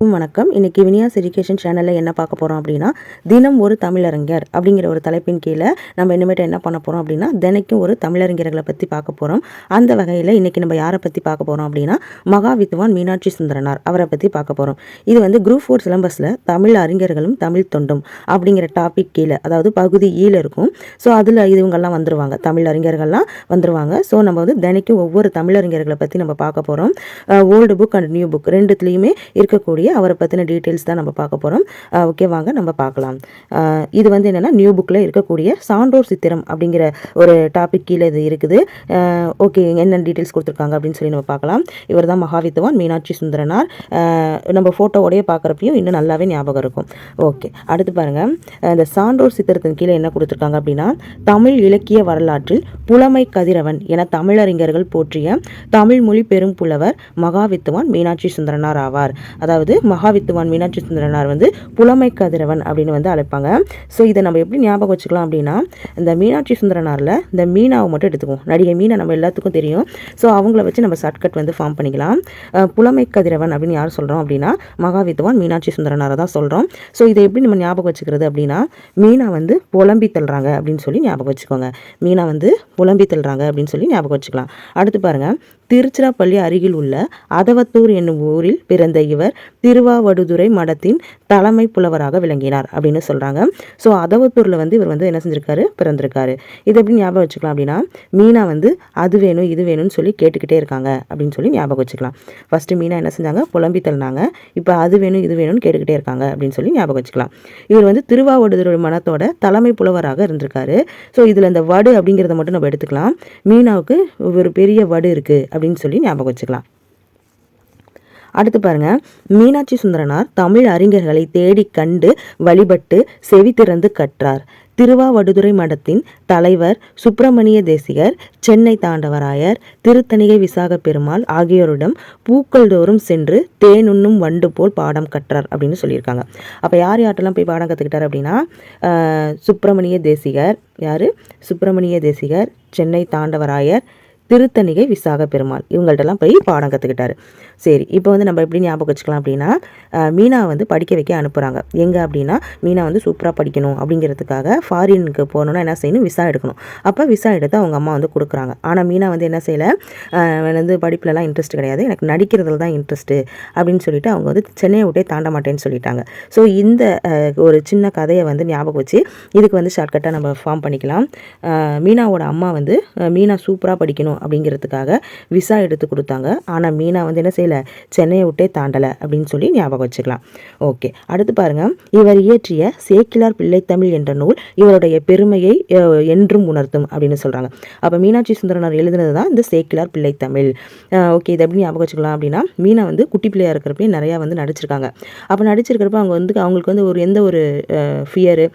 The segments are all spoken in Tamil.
வணக்கம். இன்றைக்கி வினியாஸ் எஜுகேஷன் சேனலில் என்ன பார்க்க போகிறோம் அப்படின்னா தினம் ஒரு தமிழறிஞர் அப்படிங்கிற ஒரு தலைப்பின் கீழே நம்ம இனிமேட்டு என்ன பண்ண போகிறோம் அப்படின்னா தினைக்கும் ஒரு தமிழறிஞர்களை பற்றி பார்க்க போகிறோம் அந்த வகையில் இன்றைக்கி நம்ம யாரை பற்றி பார்க்க போகிறோம் அப்படின்னா மகா வித்வான் மீனாட்சி சுந்தரனார் அவரை பற்றி பார்க்க போகிறோம் இது வந்து குரூப் ஃபோர் சிலம்பஸில் தமிழ் அறிஞர்களும் தமிழ் தொண்டும் அப்படிங்கிற டாபிக் கீழே அதாவது பகுதி e ஈல இருக்கும். ஸோ அதில் இவங்கெல்லாம் வந்துருவாங்க. தமிழ் அறிஞர்கள்லாம் வந்துருவாங்க. ஸோ நம்ம வந்து தினைக்கும் ஒவ்வொரு தமிழறிஞர்களை பற்றி நம்ம பார்க்க போகிறோம் old book and new book ரெண்டுத்துலேயுமே இருக்கக்கூடிய அவரை பற்றின டீட்டெயில்ஸ் தான் நம்ம பார்க்க போகிறோம் ஓகே வாங்க நம்ம பார்க்கலாம். இது வந்து என்னென்னா நியூ புக்கில் இருக்கக்கூடிய சான்றோர் சித்திரம் அப்படிங்கிற ஒரு டாபிக் கீழே இது இருக்குது. ஓகே என்னென்ன டீட்டெயில்ஸ் கொடுத்துருக்காங்க அப்படின்னு சொல்லி நம்ம பார்க்கலாம். இவர் தான் மகாவித்துவான் மீனாட்சி சுந்தரனார். நம்ம ஃபோட்டோவோடய பார்க்குறப்பையும் இன்னும் நல்லாவே ஞாபகம் இருக்கும். ஓகே அடுத்து பாருங்கள் இந்த சான்றோர் சித்திரத்தின் கீழே என்ன கொடுத்துருக்காங்க அப்படின்னா தமிழ் இலக்கிய வரலாற்றில் புலமை கதிரவன் என தமிழறிஞர்கள் போற்றிய தமிழ் மொழி பெரும் புலவர் மகாவித்துவான் மீனாட்சி சுந்தரனார் ஆவார். அதாவது மகாவித்துவான் மீனாட்சி சுந்தரனார் வந்து புலமை கதிரவன் அப்படின்னு வந்து அழைப்பாங்க. ஸோ இதை நம்ம எப்படி ஞாபகம் வச்சுக்கலாம் அப்படின்னா இந்த மீனாட்சி சுந்தரனாரில் இந்த மீனாவை மட்டும் எடுத்துக்குவோம். நடிகை மீனை நம்ம எல்லாத்துக்கும் தெரியும். ஸோ அவங்கள வச்சு நம்ம ஷார்ட்கட் வந்து ஃபார்ம் பண்ணிக்கலாம். புலமை கதிரவன் அப்படின்னு யார் சொல்கிறோம் அப்படின்னா மகாவித்துவான் மீனாட்சி சுந்தரனாரை தான் சொல்கிறோம் ஸோ இதை எப்படி நம்ம ஞாபகம் வச்சுக்கிறது அப்படின்னா மீனா வந்து புலம்பி தள்ளுறாங்க அப்படின்னு சொல்லி ஞாபகம் வச்சுக்கோங்க. மீனா வந்து புலம்பி தள்ளுறாங்க அப்படின்னு சொல்லி ஞாபகம் வச்சுக்கலாம். அடுத்து பாருங்க திருச்சிராப்பள்ளி அருகில் உள்ள அதவத்தூர் என்னும் ஊரில் பிறந்த இவர் திருவாவடுதுறை மடத்தின் தலைமை புலவராக விளங்கினார் அப்படின்னு சொல்கிறாங்க ஸோ அதவத்தூரில் வந்து இவர் வந்து என்ன செஞ்சிருக்காரு? பிறந்திருக்காரு. இது எப்படி ஞாபகம் வச்சுக்கலாம் அப்படின்னா மீனா வந்து அது வேணும் இது வேணும்னு சொல்லி கேட்டுக்கிட்டே இருக்காங்க அப்படின்னு சொல்லி ஞாபகம் வச்சுக்கலாம். ஃபஸ்ட்டு மீனா என்ன செஞ்சாங்க? புலம்பி தள்ளினாங்க. இப்போ அது வேணும் இது வேணும்னு கேட்டுக்கிட்டே இருக்காங்க அப்படின்னு சொல்லி ஞாபகம் வச்சுக்கலாம். இவர் வந்து திருவாவடுதுறை மடத்தோட தலைமை புலவராக இருந்திருக்காரு. ஸோ இதில் இந்த வடு அப்படிங்கிறத மட்டும் நம்ம எடுத்துக்கலாம். மீனாவுக்கு ஒரு பெரிய வடு இருக்குது அப்படின்னு சொல்லி ஞாபகம் வச்சுக்கலாம். அடுத்து பாருங்க. மீனாட்சி சுந்தரனார் தமிழ் அறிஞர்களை தேடி கண்டு வழிபட்டு செவி திறந்து கற்றார். திருவாவடுதுறை மடத்தின் தலைவர் சுப்பிரமணிய தேசிகர் சென்னை தாண்டவராயர் திருத்தணிகை விசாக பெருமாள் ஆகியோரிடம் பூக்கள் தோறும் சென்று தேனுண்ணும் வண்டு போல் பாடம் கற்றார் அப்படின்னு சொல்லியிருக்காங்க. அப்போ யார் யார்ட்டெல்லாம் போய் பாடம் கற்றுக்கிட்டார் அப்படின்னா ஆஹ், சுப்பிரமணிய தேசிகர் யார்? சுப்பிரமணிய தேசிகர் சென்னை தாண்டவராயர் திருத்தணிகை விசாக பெருமாள் இவங்கள்ட்டெல்லாம் போய் பாடம் கற்றுக்கிட்டாரு சரி இப்போ வந்து நம்ம எப்படி ஞாபகம் வச்சுக்கலாம் அப்படின்னா மீனா வந்து படிக்க வைக்க அனுப்புகிறாங்க எங்கே அப்படின்னா மீனா வந்து சூப்பராக படிக்கணும் அப்படிங்கிறதுக்காக ஃபாரினுக்கு போகணுன்னா என்ன செய்யணும்? விசா எடுக்கணும். அப்போ விசா எடுத்து அவங்க அம்மா வந்து கொடுக்குறாங்க. ஆனால் மீனா வந்து என்ன செய்யலை வந்து படிப்புலலாம் இன்ட்ரெஸ்ட் கிடையாது. எனக்கு நடிக்கிறதுல தான் இன்ட்ரெஸ்ட்டு அப்படின்னு சொல்லிட்டு அவங்க வந்து சென்னையை விட்டே தாண்ட மாட்டேன்னு சொல்லிட்டாங்க. ஸோ இந்த ஒரு சின்ன கதையை வந்து ஞாபகம் வச்சு இதுக்கு வந்து ஷார்ட்கட்டாக நம்ம ஃபார்ம் பண்ணிக்கலாம். மீனாவோட அம்மா வந்து மீனா சூப்பராக படிக்கணும் அப்படிங்கிறதுக்காக விசா எடுத்து கொடுத்தாங்க. ஆனால் மீனா வந்து என்ன செய்யலை சென்னையை விட்டே தாண்டலை அப்படின்னு சொல்லி ஞாபகம் வச்சுக்கலாம். ஓகே அடுத்து பாருங்கள் இவர் இயற்றிய சேக்கிலார் பிள்ளைத்தமிழ் என்ற நூல் இவருடைய பெருமையை என்றும் உணர்த்தும் அப்படின்னு சொல்கிறாங்க அப்போ மீனாட்சி சுந்தரனார் எழுதுனது தான் இந்த சேக்கிலார் பிள்ளைத்தமிழ் ஓகே இது எப்படி ஞாபகம் வச்சுக்கலாம் அப்படின்னா மீனா வந்து குட்டி பிள்ளையாக இருக்கிறப்பே நிறையா வந்து நடிச்சிருக்காங்க. அப்போ நடிச்சிருக்கிறப்ப அவங்க வந்து அவங்களுக்கு வந்து ஒரு எந்த ஒரு ஃபியரு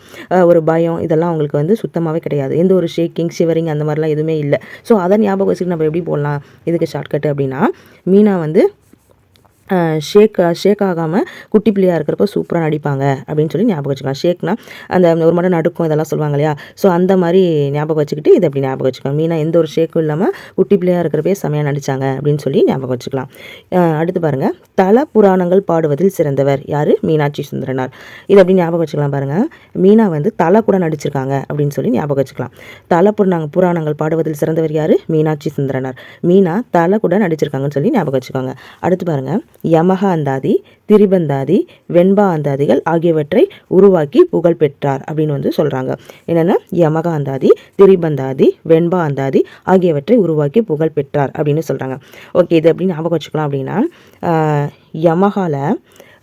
ஒரு பயம் இதெல்லாம் அவங்களுக்கு வந்து சுத்தமாகவே கிடையாது. எந்த ஒரு ஷேக்கிங் ஷிவரிங் அந்த மாதிரிலாம் எதுவுமே இல்லை. ஸோ அதை ஞாபகம் வச்சுட்டு நம்ம எப்படி போடலாம்? இதுக்கு ஷார்ட்கட் அப்படின்னா மீனா வந்து ஷேக் ஷேக் ஆகாமல் குட்டி பிள்ளையாக இருக்கிறப்ப சூப்பராக நடிப்பாங்க அப்படின்னு சொல்லி ஞாபகம் வச்சுக்கலாம். ஷேக்னா அந்த ஒரு மட்டும் நடுக்கும் இதெல்லாம் சொல்லுவாங்க இல்லையா? ஸோ அந்த மாதிரி ஞாபகம் வச்சுக்கிட்டு இதை அப்படி ஞாபகம் வச்சுக்கலாம். மீனா எந்த ஒரு ஷேக்கும் இல்லாமல் குட்டி பிள்ளையாக இருக்கிறப்பே செமையாக நடித்தாங்க அப்படின்னு சொல்லி ஞாபகம் வச்சுக்கலாம். அடுத்து பாருங்கள் தல புராணங்கள் பாடுவதில் சிறந்தவர் யார்? மீனாட்சி சுந்தரனார். இதை அப்படி ஞாபகம் வச்சுக்கலாம் பாருங்கள் மீனா வந்து தலை கூட நடிச்சிருக்காங்க அப்படின்னு சொல்லி ஞாபகம் வச்சுக்கலாம். தல புராணங்க புராணங்கள் பாடுவதில் சிறந்தவர் யார்? மீனாட்சி சுந்தரனார். மீனா தலை கூட நடிச்சிருக்காங்கன்னு சொல்லி ஞாபகம் வச்சுக்கோங்க. அடுத்து பாருங்கள் யமக அந்தாதி திரிபந்தாதி வெண்பா அந்தாதிகள் ஆகியவற்றை உருவாக்கி புகழ் பெற்றார் அப்படின்னு வந்து சொல்கிறாங்க என்னென்னா யமக அந்தாதி திரிபந்தாதி வெண்பா அந்தாதி ஆகியவற்றை உருவாக்கி புகழ் பெற்றார் அப்படின்னு சொல்கிறாங்க ஓகே இது அப்படின்னு ஞாபகம் வச்சுக்கலாம் அப்படின்னா யமகாவில்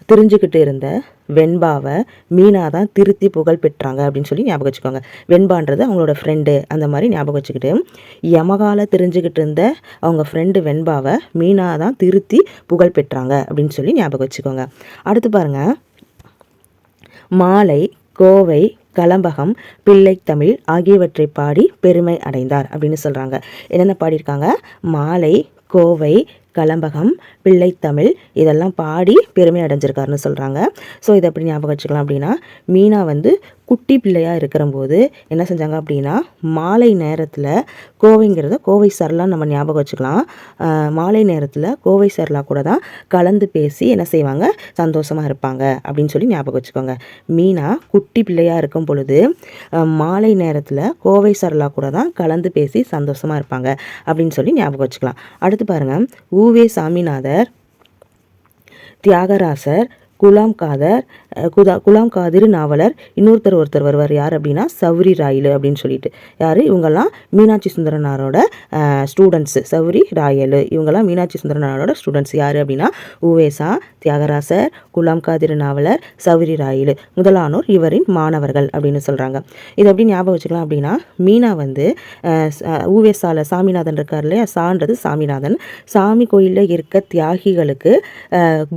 தெரிஞ்சுக்கிட்டு இருந்த வெண்பாவை மீனா தான் திருத்தி புகழ் பெற்றாங்க அப்படின்னு சொல்லி ஞாபகம் வச்சுக்கோங்க. வெண்பான்றது அவங்களோட ஃப்ரெண்டு அந்த மாதிரி ஞாபகம் வச்சுக்கிட்டு யமகால தெரிஞ்சுக்கிட்டு இருந்த அவங்க ஃப்ரெண்டு வெண்பாவை மீனா தான் திருத்தி புகழ் பெற்றாங்க அப்படின்னு சொல்லி ஞாபகம் வச்சுக்கோங்க. அடுத்து பாருங்க. மாலை கோவை கலம்பகம் பிள்ளை தமிழ் ஆகியவற்றை பாடி பெருமை அடைந்தார் அப்படின்னு சொல்கிறாங்க என்னென்ன பாடியிருக்காங்க? மாலை கோவை கலம்பகம் பிள்ளைத்தமிழ் இதெல்லாம் பாடி பெருமை அடைஞ்சிருக்காருன்னு சொல்கிறாங்க ஸோ இதை எப்படி ஞாபகம் வச்சுக்கலாம் அப்படின்னா மீனா வந்து குட்டி பிள்ளையாக இருக்கிறம்போது என்ன செஞ்சாங்க அப்படின்னா மாலை நேரத்தில் கோவைங்கிறத கோவை சரலான்னு நம்ம ஞாபகம் வச்சுக்கலாம். மாலை நேரத்தில் கோவை சரலா கூட தான் கலந்து பேசி என்ன செய்வாங்க? சந்தோஷமாக இருப்பாங்க அப்படின்னு சொல்லி ஞாபகம் வச்சுக்கோங்க. மீனா குட்டி பிள்ளையாக இருக்கும் பொழுது மாலை நேரத்தில் கோவை சரலா கூட தான் கலந்து பேசி சந்தோஷமாக இருப்பாங்க அப்படின்னு சொல்லி ஞாபகம் வச்சுக்கலாம். அடுத்து பாருங்கள் ஊவே சாமிநாதர் தியாகராசர் குலாம் காதர் குதா குலாம் காதிர் நாவலர் இன்னொருத்தர் ஒருத்தர் வருவார். யார் அப்படின்னா? சௌரி ராயலு அப்படின்னு சொல்லிட்டு. யார்? இவங்கெல்லாம் மீனாட்சி சுந்தரனாரோட ஸ்டூடெண்ட்ஸு சௌரி ராயலு. இவங்கெல்லாம் மீனாட்சி சுந்தரனாரோட ஸ்டூடெண்ட்ஸ் யார் அப்படின்னா? உவேசா தியாகராசர் குலாம் காதிர் நாவலர் சௌரி ராயலு. முதலானோர் இவரின் மாணவர்கள் அப்படின்னு சொல்கிறாங்க இது எப்படி ஞாபகம் வச்சுக்கலாம் அப்படின்னா மீனா வந்து அஹ், ஊவேசால சாமிநாதன் இருக்கார் இல்லையா? சான்றது சாமிநாதன். சாமி கோயிலில் இருக்க தியாகிகளுக்கு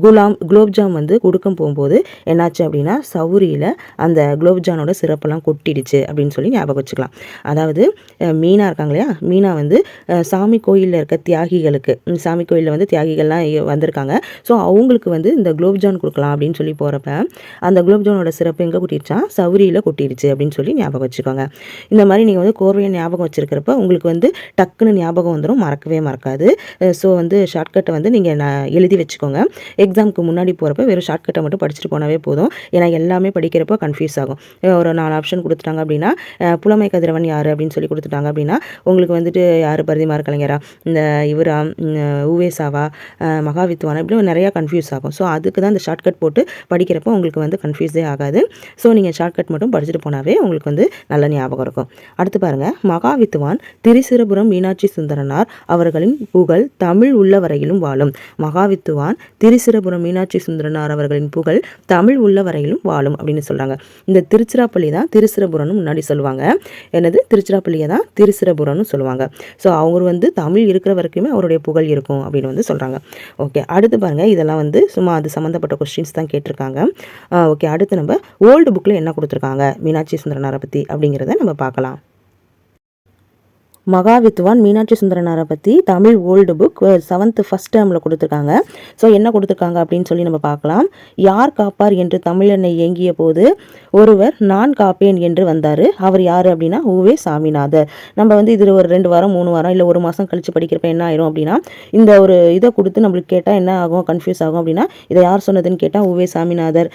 குலாம் குலோப்ஜாம் வந்து கொடுக்க போகும்போது என்னாச்சு அப்படின்னா சவுரியில் அந்த குலோப்ஜானோட சிறப்பெல்லாம் கொட்டிடுச்சு அப்படின்னு சொல்லி ஞாபகம் வச்சுக்கலாம். அதாவது மீனாக மீனா இருக்காங்க இல்லையா? மீனா வந்து சாமி கோயிலில் இருக்க தியாகிகளுக்கு சாமி கோயிலில் வந்து தியாகிகள்லாம் வந்திருக்காங்க. ஸோ அவங்களுக்கு வந்து இந்த குலோப்ஜான் கொடுக்கலாம் அப்படின்னு சொல்லி போகிறப்ப அந்த குலோப்ஜானோட சிறப்பு எங்கே கொட்டிடுச்சா? சவுரியில் கொட்டிடுச்சு அப்படின்னு சொல்லி ஞாபகம் வச்சுக்கோங்க. இந்த மாதிரி நீங்கள் வந்து கோர்வையை ஞாபகம் வச்சுருக்கிறப்ப உங்களுக்கு வந்து டக்குன்னு ஞாபகம் வந்துடும் மறக்கவே மறக்காது. ஸோ வந்து ஷார்ட்கட்டை வந்து நீங்கள் நான் எழுதி வச்சுக்கோங்க. எக்ஸாமுக்கு முன்னாடி போகிறப்ப வெறும் ஷார்ட் ஷார்ட்கட்டை மட்டும் படிச்சுட்டு போனாவே போதும். ஏன்னா எல்லாமே படிக்கிறப்போ கன்ஃபியூஸ் ஆகும். ஒரு நாலு ஆப்ஷன் கொடுத்துட்டாங்க அப்படின்னா புலமை கதிரவன் யார் அப்படின்னு சொல்லி கொடுத்துட்டாங்க அப்படின்னா உங்களுக்கு வந்துட்டு யார் பரதிமார் கலைஞரா? இந்த இவரா? உவேசாவா? மகாவித்வானா இப்படி நிறையா கன்ஃபியூஸ் ஆகும். ஸோ அதுக்கு தான் இந்த ஷார்ட்கட் போட்டு படிக்கிறப்போ உங்களுக்கு வந்து கன்ஃபியூஸே ஆகாது. ஸோ நீங்கள் ஷார்ட்கட் மட்டும் படிச்சுட்டு போனாவே உங்களுக்கு வந்து நல்ல ஞாபகம் இருக்கும். அடுத்து பாருங்க. மகாவித்துவான் திரிசிரபுரம் மீனாட்சி சுந்தரனார் அவர்களின் புகழ் தமிழ் உள்ள வரையிலும் வாழும். மகாவித்துவான் திரிசிரபுரம் மீனாட்சி சுந்தரனார் அவர்களின் புகழ் தமிழ் உள்ள வரையிலும் வாழும் அப்படின்னு சொல்கிறாங்க இந்த திருச்சிராப்பள்ளி தான் திருச்சிரபுரம்னு முன்னாடி சொல்லுவாங்க. என்னது? திருச்சிராப்பள்ளியை தான் திருச்சிரபுரம்னு சொல்லுவாங்க. ஸோ அவங்க வந்து தமிழ் இருக்கிற வரைக்குமே அவருடைய புகழ் இருக்கும் அப்படின்னு வந்து சொல்கிறாங்க ஓகே அடுத்து பாருங்க. இதெல்லாம் வந்து சும்மா அது சம்மந்தப்பட்ட கொஸ்டின்ஸ் தான் கேட்டிருக்காங்க. ஓகே அடுத்து நம்ம ஓல்டு புக்கில் என்ன கொடுத்துருக்காங்க? மீனாட்சி சுந்தரனாரை பற்றி அப்படிங்கிறத நம்ம பார்க்கலாம். மகாவித்வான் மீனாட்சி சுந்தரனாரை பற்றி Tamil old book seventh first டேர்மில் கொடுத்துருக்காங்க. ஸோ என்ன கொடுத்துருக்காங்க அப்படின்னு சொல்லி நம்ம பார்க்கலாம். யார் காப்பார் என்று தமிழனை இயங்கிய போது ஒருவர் நான் காப்பேன் என்று வந்தார். அவர் யார் அப்படின்னா ஊவே சாமிநாதர். நம்ம வந்து இதில் ஒரு ரெண்டு வாரம் மூணு வாரம் இல்லை ஒரு மாதம் கழித்து படிக்கிறப்ப என்ன ஆயிரும் அப்படின்னா இந்த ஒரு இதை கொடுத்து நம்மளுக்கு கேட்டால் என்ன ஆகும் கன்ஃபியூஸ் ஆகும் அப்படின்னா இதை யார் சொன்னதுன்னு கேட்டால் ஊவே சாமிநாதர்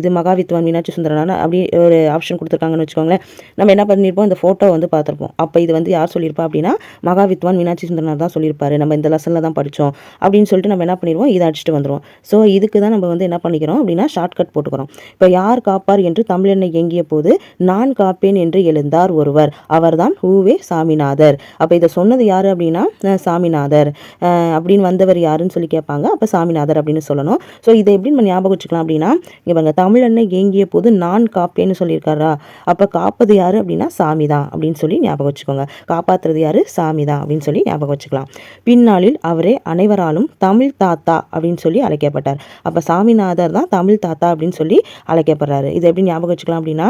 இது மகாவித்வான் மீனாட்சி சுந்தரனார் அப்படி ஒரு ஆப்ஷன் கொடுத்துருக்காங்கன்னு வச்சுக்கோங்களேன். நம்ம என்ன பண்ணியிருப்போம் இந்த ஃபோட்டோ வந்து பார்த்துருப்போம். அப்போ இது வந்து யார் சொல்லி சொல்லியிருப்பா அப்படின்னா மகாவித்வான் மீனாட்சி சுந்தரனார் தான் சொல்லியிருப்பாரு. நம்ம இந்த லெசனில் தான் படித்தோம் அப்படின்னு சொல்லிட்டு நம்ம என்ன பண்ணிடுவோம்? இதை அடிச்சுட்டு வந்துடுவோம். ஸோ இதுக்கு தான் நம்ம வந்து என்ன பண்ணிக்கிறோம் அப்படின்னா ஷார்ட்கட் போட்டுக்கிறோம். இப்போ யார் காப்பார் என்று தமிழனை இயங்கிய போது நான் காப்பேன் என்று எழுந்தார் ஒருவர். அவர்தான் ஊவே சாமிநாதர். அப்போ இதை சொன்னது யார் அப்படின்னா சாமிநாதர். அஹ் அப்படின்னு வந்தவர் யாருன்னு சொல்லி கேட்பாங்க. அப்போ சாமிநாதர் அப்படின்னு சொல்லணும். ஸோ இதை எப்படி நம்ம ஞாபகம் வச்சுக்கலாம் அப்படின்னா இவங்க தமிழெண்ணை ஏங்கிய போது நான் காப்பேன்னு சொல்லியிருக்காரா? அப்போ காப்பது யாரு அப்படின்னா சாமி தான் அப்படின்னு சொல்லி ஞாபகம் வச்சுக்கோங்க. காப்பாற்றுறது யாரு? சாமி தான் அப்படின்னு சொல்லி ஞாபகம் வச்சுக்கலாம். பின்னாளில் அவரே அனைவராலும் தமிழ் தாத்தா அப்படின்னு சொல்லி அழைக்கப்பட்டார். அப்போ சாமிநாதர் தான் தமிழ் தாத்தா அப்படின்னு சொல்லி அழைக்கப்படுறாரு. இது எப்படி ஞாபகம் வச்சுக்கலாம் அப்படின்னா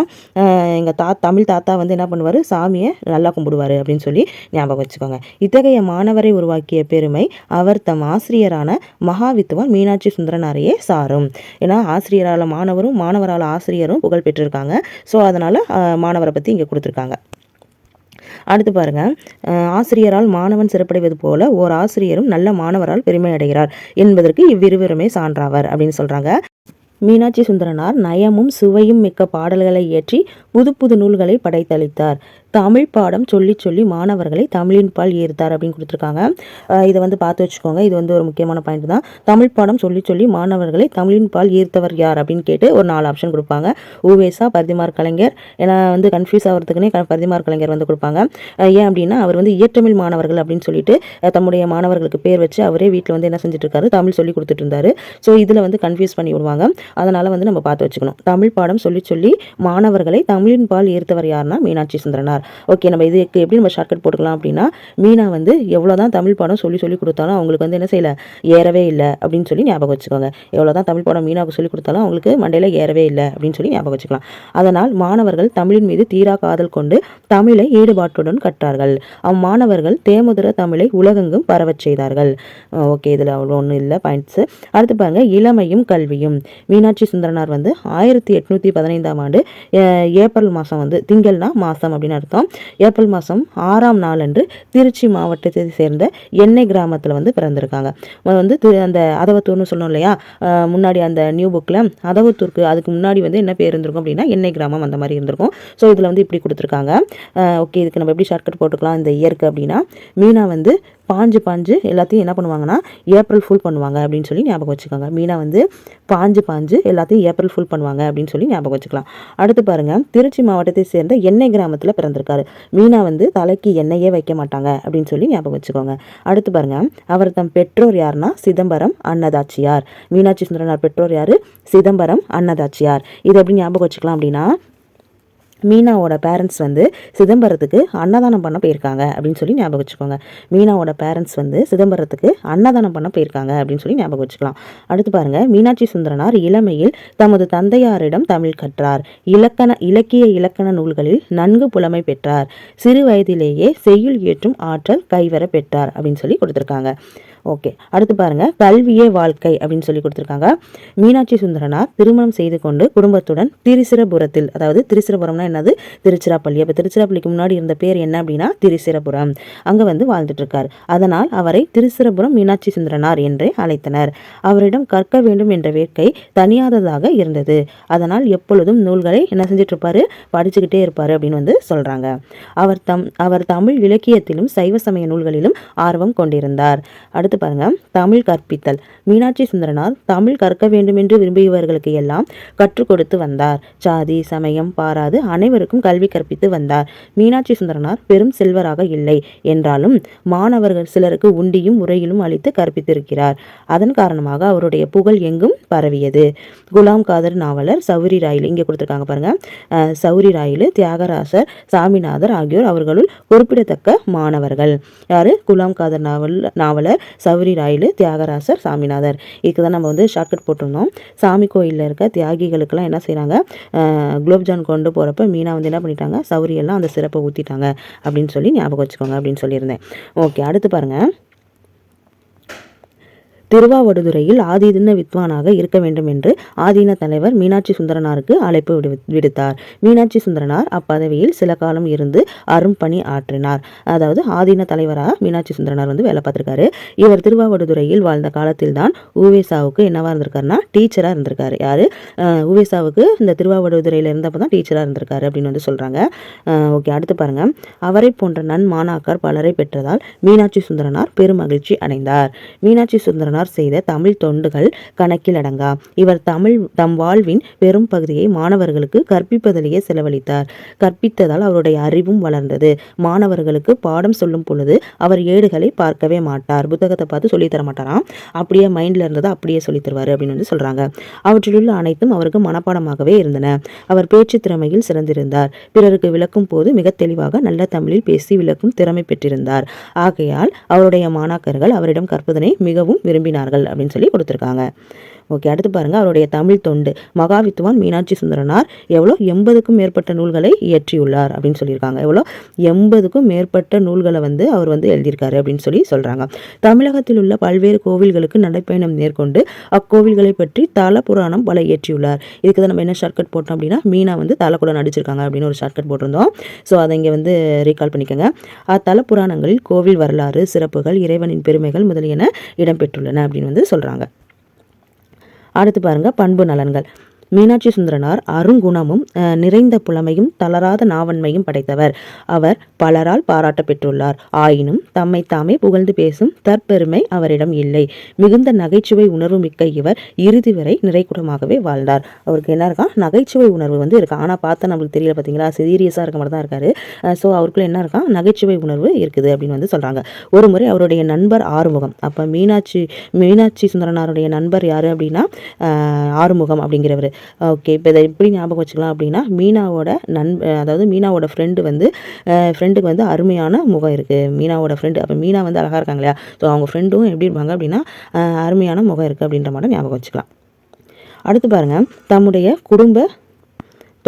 எங்கள் தா தமிழ் தாத்தா வந்து என்ன பண்ணுவார்? சாமியை நல்லா கும்பிடுவார் அப்படின்னு சொல்லி ஞாபகம் வச்சுக்கோங்க. இத்தகைய மாணவரை உருவாக்கிய பெருமை அவர் தம் ஆசிரியரான மகாவித்துவான் மீனாட்சி சுந்தரனாரையே சாரும். ஏன்னா ஆசிரியரால் மாணவரும் மாணவரால் ஆசிரியரும் புகழ் பெற்றிருக்காங்க. ஸோ அதனால் மாணவரை பற்றி இங்கே கொடுத்துருக்காங்க. அடுத்து பாருங்க. ஆசிரியரால் மாணவன் சிறப்படைவது போல ஓர் ஆசிரியரும் நல்ல மாணவரால் பெருமை அடைகிறார் என்பதற்கு இவ்விருவருமே சான்றாவர் அப்படின்னு சொல்றாங்க. மீனாட்சி சுந்தரனார் நயமும் சுவையும் மிக்க பாடல்களை இயற்றி புது புது நூல்களை படைத்தளித்தார். தமிழ் பாடம் சொல்லி சொல்லி மாணவர்களை தமிழின் பால் ஈர்த்தார் அப்படின்னு கொடுத்துருக்காங்க. இதை வந்து பார்த்து வச்சுக்கோங்க. இது வந்து ஒரு முக்கியமான பாயிண்ட் தான். தமிழ் பாடம் சொல்லி சொல்லி மாணவர்களை தமிழின் பால் ஈர்த்தவர் யார் அப்படின்னு கேட்டு ஒரு நாலு ஆப்ஷன் கொடுப்பாங்க. ஊவேசா பரிதிமார் கலைஞர். ஏன்னா வந்து கன்ஃபியூஸ் ஆகிறதுக்குனே பரிதிமார் கலைஞர் வந்து கொடுப்பாங்க. ஏன் அப்படின்னா அவர் வந்து இயற்றமிழ் மாணவர்கள் அப்படின்னு சொல்லிட்டு தம்முடைய மாணவர்களுக்கு பேர் வச்சு அவரே வீட்டில் வந்து என்ன செஞ்சுட்டு இருக்காரு தமிழ் சொல்லி கொடுத்துட்டு இருந்தாரு ஸோ இதில் வந்து கன்ஃபியூஸ் பண்ணி விடுவாங்க. அதனால் வந்து நம்ம பார்த்து வச்சுக்கணும். தமிழ் பாடம் சொல்லி சொல்லி மாணவர்களை தமிழின் பால் ஈர்த்தவர் யாருன்னா மீனாட்சி சுந்தரனார். ஓகே நம்ம இதுக்கு எப்படி நம்ம ஷார்ட்கட் போட்டுக்கலாம் அப்படின்னா மீனா வந்து எவ்வளோ தான் தமிழ் படம் சொல்லி சொல்லி கொடுத்தாலும் அவங்களுக்கு வந்து என்ன செய்யலை? ஏறவே இல்லை அப்படின்னு சொல்லி ஞாபகம் வச்சுக்கோங்க. எவ்வளோ தான் தமிழ் படம் மீனாவுக்கு சொல்லி கொடுத்தாலும் அவங்களுக்கு மண்டையில் ஏறவே இல்லை அப்படின்னு சொல்லி ஞாபகம் வச்சுக்கலாம். அதனால் மாணவர்கள் தமிழின் மீது தீரா காதல் கொண்டு தமிழை ஈடுபாட்டுடன் கற்றார்கள். அம்மாணவர்கள் தேமுதிர தமிழை உலகெங்கும் பரவச் செய்தார்கள். ஓகே இதில் அவ்வளோ ஒன்றும் இல்லை பாயிண்ட்ஸு அடுத்து பாருங்க இளமையும் கல்வியும். மீனாட்சி சுந்தரனார் வந்து ஆயிரத்தி எட்நூற்றி பதினைந்தாம் ஆண்டு ஏப்ரல் மாதம் வந்து திங்கள்னா மாதம் அப்படின்னு அர்த்தம். ஏப்ரல் மாதம் ஆறாம் நாள் அன்று திருச்சி மாவட்டத்தை சேர்ந்த எண்ணெய் கிராமத்தில் வந்து பிறந்திருக்காங்க. வந்து அந்த அதவத்தூர்னு சொன்னோம் இல்லையா? முன்னாடி அந்த நியூ புக்கில் அதவத்தூருக்கு அதுக்கு முன்னாடி வந்து என்ன பேர் இருந்திருக்கும் அப்படின்னா எண்ணெய் கிராமம் அந்த மாதிரி இருந்திருக்கும். ஸோ இதில் வந்து இப்படி கொடுத்துருக்காங்க. ஓகே இதுக்கு நம்ம எப்படி ஷார்ட்கட் போட்டுக்கலாம் இந்த இயருக்கு அப்படின்னா மீனா வந்து பாஞ்சு பாஞ்சு எல்லாத்தையும் என்ன பண்ணுவாங்கன்னா ஏப்ரல் ஃபுல் பண்ணுவாங்க அப்படின்னு சொல்லி ஞாபகம் வச்சுக்கோங்க. மீனா வந்து பாஞ்சு பாஞ்சு எல்லாத்தையும் ஏப்ரல் ஃபுல் பண்ணுவாங்க அப்படின்னு சொல்லி ஞாபகம் வச்சுக்கலாம். அடுத்து பாருங்க திருச்சி மாவட்டத்தை சேர்ந்த எண்ணெய் கிராமத்தில் பிறந்திருக்காரு. மீனா வந்து தலைக்கு எண்ணெயே வைக்க மாட்டாங்க அப்படின்னு சொல்லி ஞாபகம் வச்சுக்கோங்க. அடுத்து பாருங்கள் அவர் தம் பெற்றோர் யாருன்னா சிதம்பரம் அன்னதாச்சியார் மீனாட்சி சுந்தரனார் பெற்றோர் யார்? சிதம்பரம் அன்னதாச்சியார் இது எப்படி ஞாபகம் வச்சுக்கலாம் அப்படின்னா மீனாவோட பேரண்ட்ஸ் வந்து சிதம்பரத்துக்கு அன்னதானம் பண்ண போயிருக்காங்க அப்படின்னு சொல்லி ஞாபகம் வச்சுக்கோங்க. மீனாவோட பேரண்ட்ஸ் வந்து சிதம்பரத்துக்கு அன்னதானம் பண்ண போயிருக்காங்க அப்படின்னு சொல்லி ஞாபகம் வச்சுக்கலாம். அடுத்து பாருங்க மீனாட்சி சுந்தரனார் இளமையில் தமது தந்தையாரிடம் தமிழ் கற்றார். இலக்கண இலக்கிய இலக்கண நூல்களில் நன்கு புலமை பெற்றார். சிறு வயதிலேயே செய்யுள் இயற்றும் ஆற்றல் கைவர பெற்றார் அப்படின்னு சொல்லி கொடுத்துருக்காங்க. ஓகே. அடுத்து பாருங்க கல்வியே வாழ்க்கை அப்படின்னு சொல்லி கொடுத்துருக்காங்க. மீனாட்சி சுந்தரனார் திருமணம் செய்து கொண்டு குடும்பத்துடன் திரிசிரபுரத்தில் அதாவது திரிசிரபுரம்னா என்னது? திருச்சிராப்பள்ளி. அப்போ திருச்சிராப்பள்ளிக்கு முன்னாடி இருந்த பேர் என்ன அப்படின்னா திரிசிரபுரம். அங்கே வந்து வாழ்ந்துட்டு இருக்கார் அதனால் அவரை திருச்சிரபுரம் மீனாட்சி சுந்தரனார் என்றே அழைத்தனர். அவரிடம் கற்க வேண்டும் என்ற வேட்கை தனியாததாக இருந்தது. அதனால் எப்பொழுதும் நூல்களை என்ன செஞ்சுட்டு இருப்பாரு படிச்சுக்கிட்டே இருப்பார் அப்படின்னு வந்து சொல்றாங்க. அவர் தம் அவர் தமிழ் இலக்கியத்திலும் சைவ சமய நூல்களிலும் ஆர்வம் கொண்டிருந்தார். அடுத்து அடுத்து பாருங்க. தமிழ் கற்பித்தல். மீனாட்சி சுந்தரனார் தமிழ் கற்க வேண்டும் என்று விரும்பியவர்களுக்கு எல்லாம் கற்றுக் கொடுத்து வந்தார். சாதி சமயம் பாராது அனைவருக்கும் கல்வி கற்பித்து வந்தார். மீனாட்சி சுந்தரனார் பெரும் செல்வராக இல்லை. என்றாலும் மாணவர்கள் சிலருக்கு உண்டியும் உரையிலும் அளித்து கற்பித்திருக்கிறார். அதன் காரணமாக அவருடைய புகழ் எங்கும் பரவியது. குலாம் காதர் நாவலர் சௌரி ராயில் இங்கே கொடுத்துருக்காங்க பாருங்க. சௌரி ராயில் தியாகராசர் சாமிநாதர் ஆகியோர் அவர்களுள் குறிப்பிடத்தக்க மாணவர்கள். யாரு? குலாம் காதர் நாவல் நாவலர் சௌரி ராயில் தியாகராசர் சாமிநாதர். இதுக்கு தான் நம்ம வந்து ஷார்ட்கட் போட்டிருந்தோம். சாமி கோயிலில் இருக்க தியாகிகளுக்கெல்லாம் என்ன செய்கிறாங்க குலோப்ஜான் கொண்டு போகிறப்ப மீனா வந்து என்ன பண்ணிட்டாங்க? சௌரியெல்லாம் அந்த சிறப்பை ஊற்றிட்டாங்க அப்படின்னு சொல்லி ஞாபகம் வச்சுக்கோங்க அப்படின்னு சொல்லியிருந்தேன். ஓகே அடுத்து பாருங்கள் திருவாவடுதுறையில் ஆதீன வித்வானாக இருக்க வேண்டும் என்று ஆதீன தலைவர் மீனாட்சி சுந்தரனாருக்கு அழைப்பு விடு விடுத்தார். மீனாட்சி சுந்தரனார் அப்பதவியில் சில காலம் இருந்து அரும்பணி ஆற்றினார். அதாவது ஆதீன தலைவராக மீனாட்சி சுந்தரனார் வந்து வேலை பார்த்திருக்காரு. இவர் திருவாவடுதுறையில் வாழ்ந்த காலத்தில் தான் உவேசாவுக்கு என்னவா இருந்திருக்காருன்னா டீச்சராக இருந்திருக்காரு. யாரு? அஹ் உவேசாவுக்கு இந்த திருவாவடுதுறையில் இருந்தப்போ தான் டீச்சராக இருந்திருக்காரு அப்படின்னு வந்து சொல்கிறாங்க ஓகே அடுத்து பாருங்க. அவரை போன்ற நன் மாணாக்கர் பலரை பெற்றதால் மீனாட்சி சுந்தரனார் பெருமகிழ்ச்சி அடைந்தார். மீனாட்சி சுந்தரனார் செய்த தமிழ் தொண்டுகள் கணக்கில் அடங்கா இவர் தமிழ் தம் வாழ்வின் பெரும் பகுதியை மாணவர்களுக்கு கற்பிப்பதிலேயே செலவழித்தார். கற்பித்ததால் அவருடைய அறிவும் வளர்ந்தது. மாணவர்களுக்கு பாடம் சொல்லும் பொழுது அவர் ஏடுகளை பார்க்கவே மாட்டார். புத்தகத்தை பார்த்து சொல்லி தர மாட்டாராம் அப்படியே மைண்ட்ல இருந்ததை அப்படியே சொல்லி தருவார் அப்படின்னு வந்து சொல்றாங்க. அவற்றிலுள்ள அனைத்தும் அவருக்கு மனப்பாடமாகவே இருந்தன. அவர் பேச்சு திறமையில் சிறந்திருந்தார். பிறருக்கு விளக்கும் போது மிக தெளிவாக நல்ல தமிழில் பேசி விளக்கும் திறமை பெற்றிருந்தார். ஆகையால் அவருடைய மாணாக்கர்கள் அவரிடம் கற்பதனை மிகவும் விரும்பினார்கள் அப்படின்னு சொல்லி கொடுத்துருக்காங்க. ஓகே அடுத்து பாருங்க அவருடைய தமிழ் தொண்டு மகாவித்துவான் மீனாட்சி சுந்தரனார் எவ்வளோ? எண்பதுக்கும் மேற்பட்ட நூல்களை இயற்றியுள்ளார் அப்படின்னு சொல்லியிருக்காங்க. எவ்வளோ? எண்பதுக்கும் மேற்பட்ட நூல்களை வந்து அவர் வந்து எழுதியிருக்காரு அப்படின்னு சொல்லி சொல்றாங்க. தமிழகத்தில் உள்ள பல்வேறு கோவில்களுக்கு நடைப்பயணம் மேற்கொண்டு அக்கோவில்களை பற்றி தல புராணம் பல இயற்றியுள்ளார். இதுக்கு தான் நம்ம என்ன ஷார்ட்கட் போட்டோம் அப்படின்னா மீனா வந்து தலை கூட நடிச்சிருக்காங்க அப்படின்னு ஒரு ஷார்ட்கட் போட்டிருந்தோம். ஸோ அதை இங்கே வந்து ரீகால் பண்ணிக்கோங்க. அத்தல புராணங்களில் கோவில் வரலாறு சிறப்புகள் இறைவனின் பெருமைகள் முதலியன இடம்பெற்றுள்ளன அப்படின்னு வந்து சொல்றாங்க. அடுத்து பாருங்கள் பண்பு நலன்கள். மீனாட்சி சுந்தரனார் அருங்குணமும் நிறைந்த புலமையும் தளராத நாவன்மையும் படைத்தவர். அவர் பலரால் பாராட்ட பெற்றுள்ளார். ஆயினும் தம்மை தாமே புகழ்ந்து பேசும் தற்பெருமை அவரிடம் இல்லை. மிகுந்த நகைச்சுவை உணர்வு மிக்க இவர் இறுதி வரை நிறைக்குடமாகவே வாழ்ந்தார். அவருக்கு என்ன இருக்கா? நகைச்சுவை உணர்வு வந்து இருக்கா. ஆனால் பார்த்தா நம்மளுக்கு தெரியல பார்த்தீங்களா சீரியஸாக இருக்க மாதிரி தான் இருக்காரு. ஸோ அவருக்குள்ள என்ன இருக்கா? நகைச்சுவை உணர்வு இருக்குது அப்படின்னு வந்து சொல்கிறாங்க ஒரு முறை அவருடைய நண்பர் ஆறுமுகம். அப்போ மீனாட்சி மீனாட்சி சுந்தரனாருடைய நண்பர் யார் அப்படின்னா ஆறுமுகம் அப்படிங்கிறவர். ஓகே இப்போ இதை எப்படி ஞாபகம் வச்சுக்கலாம் அப்படின்னா மீனாவோட நண்ப அதாவது மீனாவோட ஃப்ரெண்டு வந்து ஃப்ரெண்டுக்கு வந்து அருமையான முகம் இருக்குது மீனாவோட ஃப்ரெண்டு அப்போ மீனா வந்து அழகாக இருக்காங்க இல்லையா? ஸோ அவங்க ஃப்ரெண்டும் எப்படி இருப்பாங்க அப்படின்னா அருமையான முகம் இருக்குது அப்படின்ற மாதிரி ஞாபகம் வச்சுக்கலாம். அடுத்து பாருங்கள் தம்முடைய குடும்ப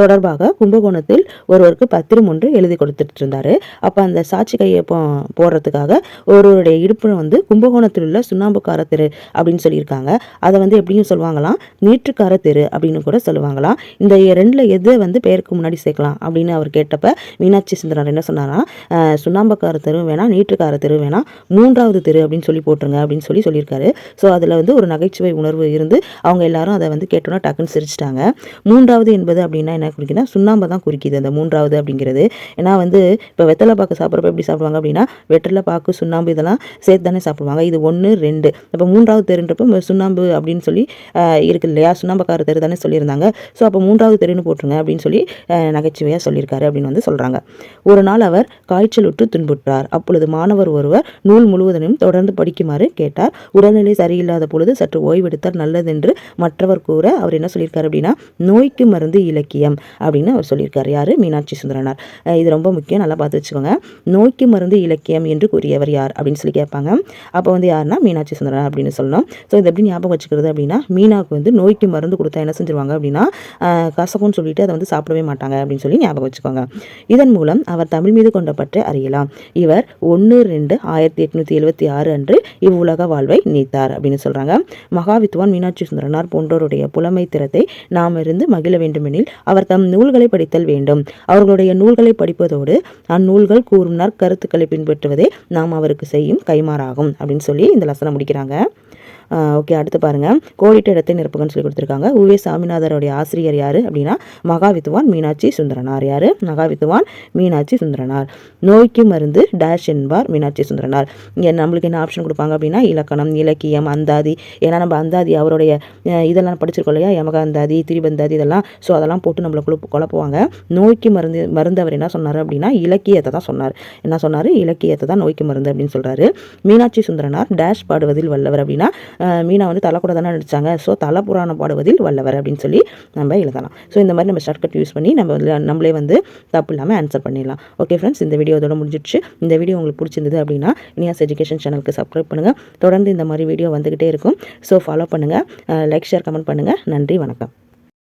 தொடர்பாக கும்பகோணத்தில் ஒருவருக்கு பத்திரம் ஒன்று எழுதி கொடுத்துட்டு இருந்தாரு அப்போ அந்த சாட்சி கையை போ போடுறதுக்காக ஒருவருடைய இடுப்பு வந்து கும்பகோணத்தில் உள்ள சுண்ணாம்புக்கார தெரு அப்படின்னு சொல்லியிருக்காங்க. அதை வந்து எப்படியும் சொல்லுவாங்களாம்? நீற்றுக்கார தெரு அப்படின்னு கூட சொல்லுவாங்களாம். இந்த ரெண்டில் எது வந்து பெயருக்கு முன்னாடி சேர்க்கலாம் அப்படின்னு அவர் கேட்டப்ப மீனாட்சி சுந்தரர் என்ன சொன்னாரா சுண்ணாம்புக்கார தெரு வேணாம் நீற்றுக்கார தெரு வேணாம் மூன்றாவது தெரு அப்படின்னு சொல்லி போட்டுருங்க அப்படின்னு சொல்லி சொல்லியிருக்காரு. ஸோ அதில் வந்து ஒரு நகைச்சுவை உணர்வு இருந்து அவங்க எல்லாரும் அதை வந்து கேட்டோன்னா டக்குன்னு சிரிச்சிட்டாங்க. மூன்றாவது என்பது அப்படின்னா என்ன குறிக்குதுன்னா சுண்ணாம்பை தான் குறிக்குது அந்த மூன்றாவது அப்படிங்கிறது. ஏன்னா வந்து இப்போ வெத்தலை பாக்கு சாப்பிட்றப்ப எப்படி சாப்பிடுவாங்க அப்படின்னா வெற்றில பாக்கு சுண்ணாம்பு இதெல்லாம் சேர்த்து தானே சாப்பிடுவாங்க. இது ஒன்று ரெண்டு. இப்போ மூன்றாவது தெருன்றப்ப சுண்ணாம்பு அப்படின்னு சொல்லி ஆஹ், இருக்கு இல்லையா? சுண்ணாம்பக்கார தெரு தானே சொல்லியிருந்தாங்க. ஸோ அப்போ மூன்றாவது தெருன்னு போட்டுருங்க அப்படின்னு சொல்லி நகைச்சுவையாக சொல்லியிருக்காரு அப்படின்னு வந்து சொல்கிறாங்க ஒரு நாள் அவர் காய்ச்சலுற்று துன்புற்றார். அப்பொழுது மாணவர் ஒருவர் நூல் முழுவதனையும் தொடர்ந்து படிக்குமாறு கேட்டார். உடல்நிலை சரியில்லாத பொழுது சற்று ஓய்வெடுத்தால் நல்லதென்று மற்றவர் கூற அவர் என்ன சொல்லியிருக்காரு அப்படின்னா நோய்க்கு மருந்து இலக்கியம். அப்படின்னு அவர் சொல்லியிருக்காரு. யார்? மீனாட்சி சுந்தரனார். இது ரொம்ப முக்கியம். நல்லா பார்த்து வச்சுக்கோங்க. நோய்க்கு மருந்து இலக்கியம் என்று கூறியவர் யார்? அப்படின்னு சொல்லி கேட்பாங்க. அப்போ வந்து யாருன்னா? மீனாட்சி சுந்தரனார் அப்படின்னு சொல்லணும். ஸோ இது எப்படி ஞாபகம் வச்சுக்கிறது அப்படின்னா மீனாவுக்கு வந்து நோய்க்கு மருந்து கொடுத்தா என்ன செஞ்சிருவாங்க அப்படின்னா அஹ் கசக்கும்னு சொல்லிட்டு அதை வந்து சாப்பிடவே மாட்டாங்க அப்படின்னு சொல்லி ஞாபகம் வச்சுக்கோங்க. இதன் மூலம் அவர் தமிழ் மீது கொண்ட பற்றை அறியலாம். இவர் ஒன்று ரெண்டு ஆயிரத்தி எட்நூற்றி எழுபத்தி ஆறு அன்று இவ்வுலக வாழ்வை நீத்தார் அப்படின்னு சொல்கிறாங்க மகாவித்வான் மீனாட்சி சுந்தரனார் போன்றோருடைய புலமை திறத்தை நாம் இருந்து மகிழ வேண்டுமெனில் அவர் தம் நூல்களை படித்தல் வேண்டும். அவர்களுடைய நூல்களை படிப்பதோடு அந்நூல்கள் கூறும் நற்கருத்துக்களை பின்பற்றுவதே நாம் அவருக்கு செய்யும் கைமாறாகும் அப்படின்னு சொல்லி இந்த லசனம் முடிக்கிறாங்க. ஓகே அடுத்து பாருங்க. கோடிட்ட இடத்தை நிரப்புகன்னு சொல்லி கொடுத்துருக்காங்க. உவே சாமிநாதருடைய ஆசிரியர் யாரு அப்படின்னா மகாவித்துவான் மீனாட்சி சுந்தரனார் யாரு? மகாவித்துவான் மீனாட்சி சுந்தரனார். நோய்க்கு மருந்து டேஷ் என்பார் மீனாட்சி சுந்தரனார். இங்கே நம்மளுக்கு என்ன ஆப்ஷன் கொடுப்பாங்க அப்படின்னா இலக்கணம் இலக்கியம் அந்தாதி. ஏன்னா நம்ம அந்தாதி அவருடைய இதெல்லாம் படிச்சிருக்கோம் இல்லையா? யமக அந்தாதி திரிபந்தாதி இதெல்லாம். ஸோ அதெல்லாம் போட்டு நம்மளை குழப்பு குழப்புவாங்க. நோய்க்கு மருந்து மருந்து அவர் என்ன சொன்னார் அப்படின்னா இலக்கியத்தை தான் சொன்னார். என்ன சொன்னார்? இலக்கியத்தை தான் நோய்க்கு மருந்து அப்படின்னு சொல்கிறாரு மீனாட்சி சுந்தரனார் டேஷ் பாடுவதில் வல்லவர் அப்படின்னா மீனா வந்து தலை கூட தானே நடிச்சாங்க ஸோ தலை புராணம் பாடுவதில் வல்லவர் அப்படின்னு சொல்லி நம்ம எழுதலாம். ஸோ இந்த மாதிரி நம்ம ஷார்ட்கட் யூஸ் பண்ணி நம்ம நம்மளே வந்து தப்பு இல்லாமல் ஆன்சர் பண்ணிடலாம். ஓகே ஃப்ரெண்ட்ஸ் இந்த வீடியோ இதோட முடிஞ்சிடுச்சு. இந்த வீடியோ உங்களுக்கு பிடிச்சிருந்தது அப்படின்னா இனியாஸ் எஜுகேஷன் சேனலுக்கு சப்ஸ்கிரைப் பண்ணுங்கள் தொடர்ந்து இந்த மாதிரி வீடியோ வந்துக்கிட்டே இருக்கும். ஸோ ஃபாலோ பண்ணுங்கள் லைக் ஷேர் கமெண்ட் பண்ணுங்கள் நன்றி வணக்கம்.